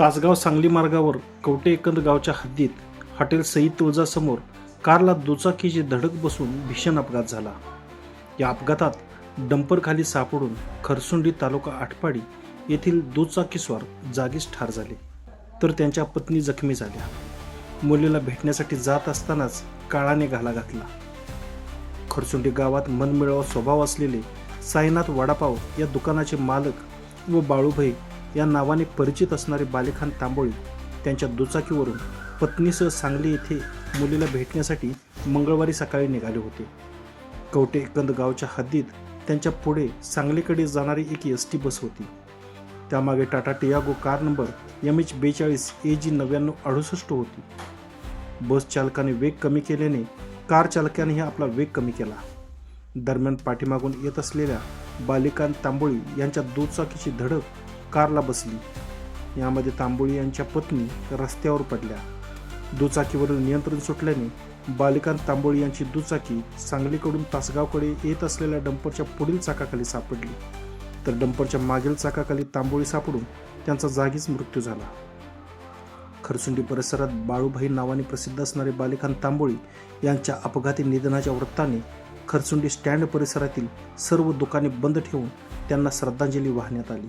तासगाव सांगली मार्गावर कवटे एकंद गावच्या हद्दीत हॉटेल सई तुळजासमोर कारला दुचाकीची धडक बसून भीषण अपघात झाला. या अपघातात डंपरखाली सापडून खरसुंडी तालुका आटपाडी येथील दुचाकीस्वार जागीच ठार झाले तर त्यांच्या पत्नी जखमी झाल्या. मुलीला भेटण्यासाठी जात असतानाच काळाने घाला घातला. खरसुंडी गावात मनमिळावा स्वभाव असलेले साईनाथ वडापाव या दुकानाचे मालक व बाळूभाई या नावाने परिचित असणारे बालेखान तांबोळी त्यांच्या दुचाकीवरून पत्नीसह सांगली येथे मुलीला भेटण्यासाठी मंगळवारी सकाळी निघाले होते. कवटे एकंद गावच्या हद्दीत त्यांच्या पुढे सांगलीकडे जाणारी एक एस टी बस होती. त्यामागे Tata Tiago car number M H बेचाळीस ए जी नव्याण्णव अडुसष्ट होती. बस चालकाने वेग कमी केल्याने कार चालकानेही आपला वेग कमी केला. दरम्यान पाठीमागून येत असलेल्या बालिकांत तांबोळी यांच्या दुचाकीची धडक कारला बसली. यामध्ये तांबोळी यांच्या पत्नी रस्त्यावर पडल्या. दुचाकीवरील नियंत्रण सुटल्याने बालिकांत तांबोळी यांची दुचाकी सांगलीकडून तासगावकडे येत असलेल्या डंपरच्या पुढील चाकाखाली सापडली. तर डंपरच्या मागील चाकाखाली तांबोळी सापडून त्यांचा जागीच मृत्यू झाला. खरसुंडी परिसरात बाळूभाई नावाने प्रसिद्ध असणारे बालिकांत तांबोळी यांच्या अपघाती निधनाच्या वृत्ताने खरसुंडी स्टँड परिसरातील सर्व दुकाने बंद ठेवून त्यांना श्रद्धांजली वाहण्यात आली.